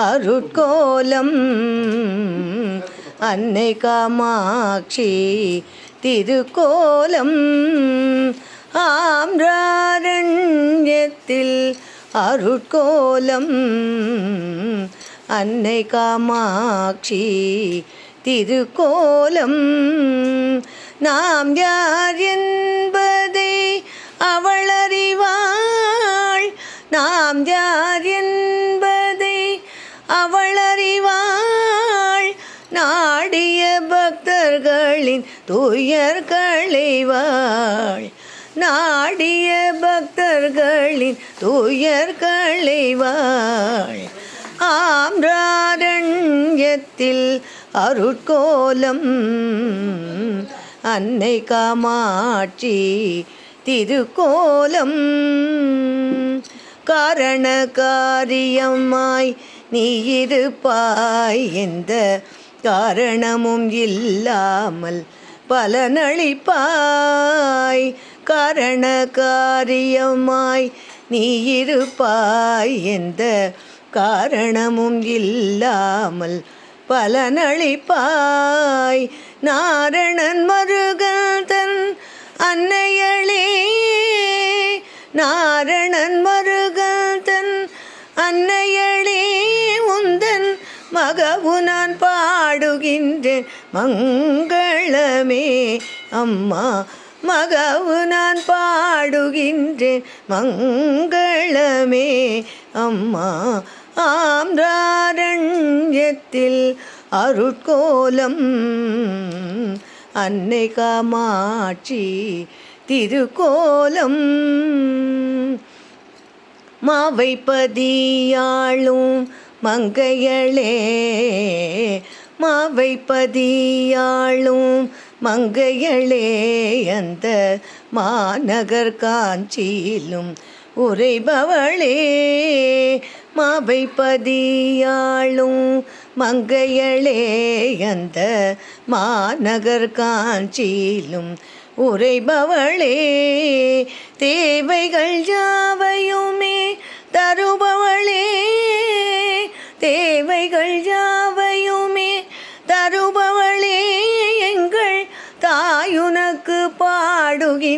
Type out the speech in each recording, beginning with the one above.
அருட்கோலம் அன்னை காமாட்சி திருக்கோலம் ஆம்ராரண்யத்தில் அருட்கோலம் அன்னை காமாட்சி திருக்கோலம் நாம் யார் பக்தர்களின் துயர் களைவாள் நாடிய பக்தர்களின் துயர் களைவாள் ஆம்ராரண்யத்தில் அருட்கோலம் அன்னை காமாட்சி திருக்கோலம். காரண காரியமாய் நீ இருப்பாய் எந்த காரணமும் இல்லாமல் பலனளிப்பாய். காரண காரியமாய் நீ இருப்பாய். எந்த காரணமும் இல்லாமல் பலனளிப்பாய். நாரணன் மருகன் தன் அன்னையளே. நாரணன் மருகன் தன் அன்னையளே. உந்தன் மகவு நான் மங்களமே அம்மா மகவு நான் பாடுகின்றேன். மங்களமே அம்மா ஆம்ராரண்யத்தில் அருட்கோலம் அன்னை காமாட்சி திருக்கோலம் மாவை பதியாளும் மங்கையளே மாவை பதியாளும் மங்கையளே அந்த மாநகர் காஞ்சியிலும் உரைபவளே மாவை பதியாளும் மங்கையளே அந்த மாநகர் காஞ்சியிலும் உரைபவளே தேவைகள் யாவையுமே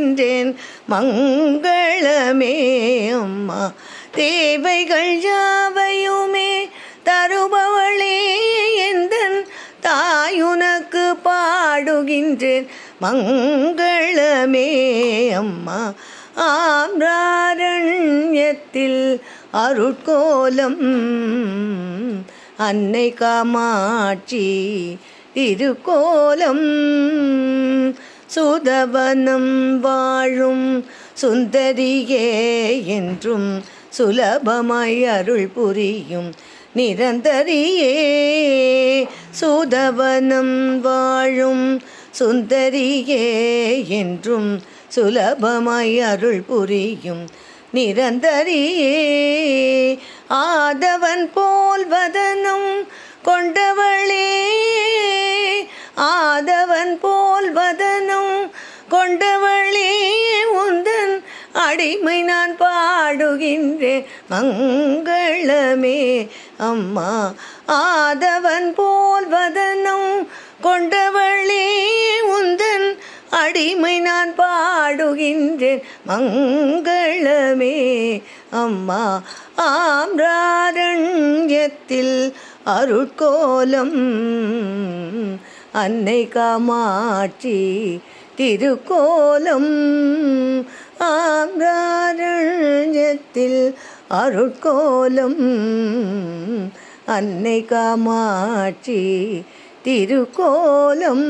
நின்றேன். மங்களமே அம்மா. தேவைகள் யாவையுமே தருபவளே எந்தன் தாயுனக்கு பாடுகின்றேன். மங்களமே அம்மா. ஆம்ராரண்யத்தில் அருட்கோலம் அன்னை காமாட்சி திருக்கோலம் சுதவனம் வாழும் சுந்தரியே என்றும் சுலபமாய் அருள் புரியும். நிரந்தரியே சுதவனம் வாழும் சுந்தரியே என்றும் சுலபமாய் அருள் புரியும். நிரந்தரியே ஆதவன் போல்வதனும் கொண்டவளே அடிமை நான் பாடுகின்றேன். மங்களமே அம்மா ஆதவன் போல் வதனம் கொண்டவளே உந்தன் அடிமை நான் பாடுகின்றேன். மங்களமே அம்மா ஆம்ராரண்யத்தில் அருட்கோலம் அன்னை காமாட்சி திருக்கோலம் ஆம்ராரண்யத்தில் அருட்கோலம் அன்னை காமாட்சி திருக்கோலம்